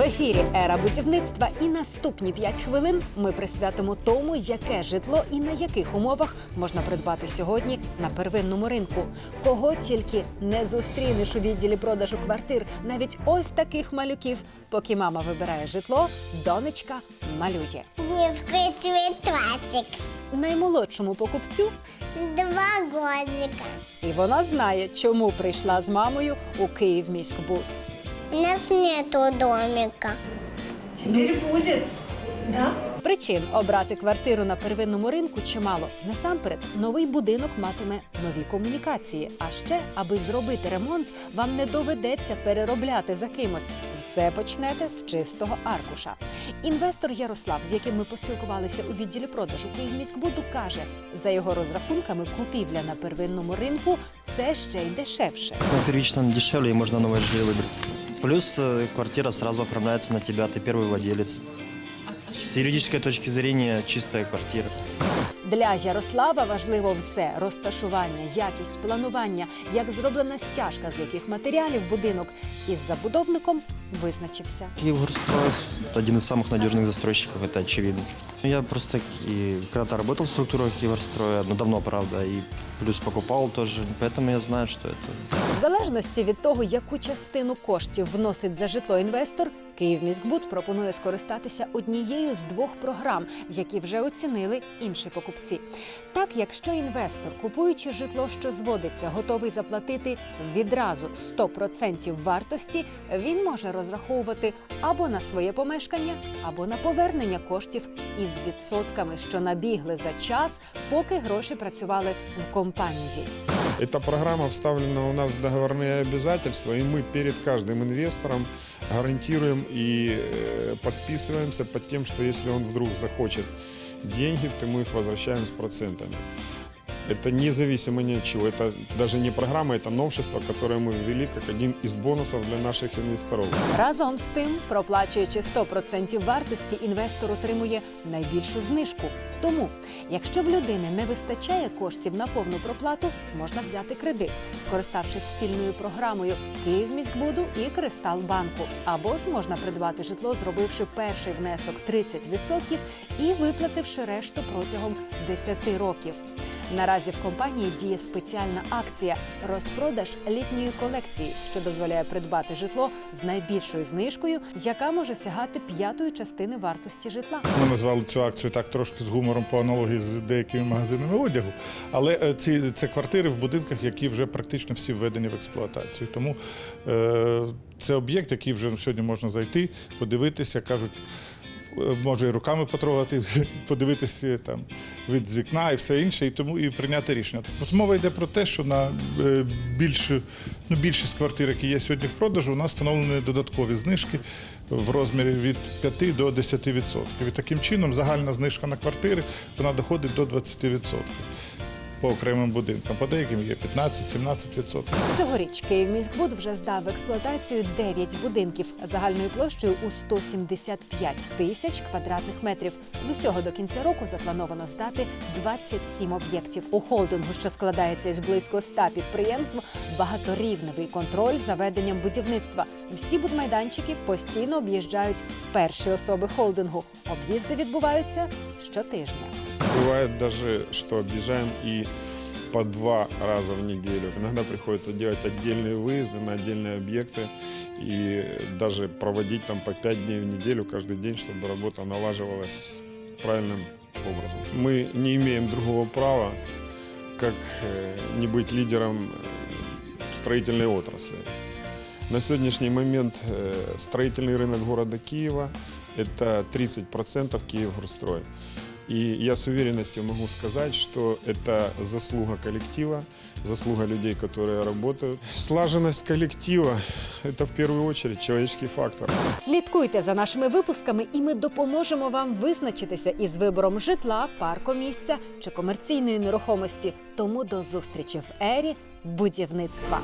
В ефірі Ера будівництва і наступні 5 хвилин ми присвятимо тому, яке житло і на яких умовах можна придбати сьогодні на первинному ринку. Кого тільки не зустрінеш у відділі продажу квартир, навіть ось таких малюків. Поки мама вибирає житло, донечка малює. Девка цветочек. Наймолодшому покупцю, Два годика. і вона знає, чому прийшла з мамою у Київміськбуд. У нас нету домика. Теперь будет. Да? Причин обрати квартиру на первинному ринку чимало. Насамперед, новий будинок матиме нові комунікації. А ще, аби зробити ремонт, вам не доведеться переробляти за кимось. Все почнете з чистого аркуша. Інвестор Ярослав, з яким ми поспілкувалися у відділі продажу Київміськбуду, каже, за його розрахунками, купівля на первинному ринку це ще й дешевше. На первичном дешевле и можно новое жилье выбрать. Плюс э, квартира сразу оформляется на тебя, ты первый владелец. С юридической точки зрения чистая квартира. Для Ярослава важливо все: розташування, якість планування, як зроблена стяжка, з яких матеріалів будинок. Із забудовником визначився. Киевгорстрой – один из самых надежных застройщиков, это очевидно. Я просто и когда-то работал в структурах Киевгорстроя, но давно, правда, и плюс покупал тоже, поэтому я знаю, что это В залежності від того, яку частину коштів вносить за житло інвестор, Київміськбуд пропонує скористатися однією з двох програм, які вже оцінили інші покупці. Так, якщо інвестор, купуючи житло, що зводиться, готовий заплатити відразу 100% вартості, він може розраховувати або на своє помешкання, або на повернення коштів із відсотками, що набігли за час, поки гроші працювали в компанії. Эта программа вставлена у нас в договорные обязательства, и мы перед каждым инвестором гарантируем и э, подписываемся под тем, что если он вдруг захочет деньги, то мы их возвращаем с процентами. Это независимо ни от чего. Это даже не программа, это новшество, которое мы ввели как один из бонусов для наших инвесторов. Разом з тим, проплачуючи 100% вартості, інвестор отримує найбільшу знижку. Тому, якщо в людини не вистачає коштів на повну проплату, можна взяти кредит, скориставшись спільною програмою Київміськбуду і Кристалбанку. Або ж можна придбати житло, зробивши перший внесок 30% і виплативши решту протягом 10 років. Наразі в компанії діє спеціальна акція розпродаж літньої колекції, що дозволяє придбати житло з найбільшою знижкою, яка може сягати п'ятої частини вартості житла. Ми назвали цю акцію так трошки з гумором по аналогії з деякими магазинами одягу. Але е, ці це квартири в будинках, які вже практично всі введені в експлуатацію. Тому е, це об'єкт, який вже сьогодні можна зайти, подивитися, кажуть. Може і руками потрогати, подивитися там від з вікна і все інше, і тому і прийняти рішення. От мова йде про те, що на е, більшу, ну, більшість квартир, які є сьогодні в продажу, у нас встановлені додаткові знижки в розмірі від 5 до 10%. І таким чином загальна знижка на квартири вона доходить до 20% по окремим будинкам. По деяким є 15-17%. Цьогоріч Київміськбуд вже здав в експлуатацію 9 будинків загальною площею у 175 тисяч квадратних метрів. Всього до кінця року заплановано здати 27 об'єктів. У холдингу, що складається із близько 100 підприємств, багаторівневий контроль за веденням будівництва. Всі будмайданчики постійно об'їжджають перші особи холдингу. Об'їзди відбуваються щотижня. Бывает даже, что объезжаем и по два раза в неделю. Иногда приходится делать отдельные выезды на отдельные объекты и даже проводить там по пять дней в неделю каждый день, чтобы работа налаживалась правильным образом. Мы не имеем другого права, как э, не быть лидером э, строительной отрасли. На сегодняшний момент э, строительный рынок города Киева – это 30% Киевгорстрой. И я с уверенностью могу сказать, что это заслуга коллектива, заслуга людей, которые работают. Слаженность коллектива – это в первую очередь человеческий фактор. Слідкуйте за нашими випусками, і ми допоможемо вам визначитися із вибором житла, паркомісця чи комерційної нерухомості. Тому до зустрічі в ері будівництва.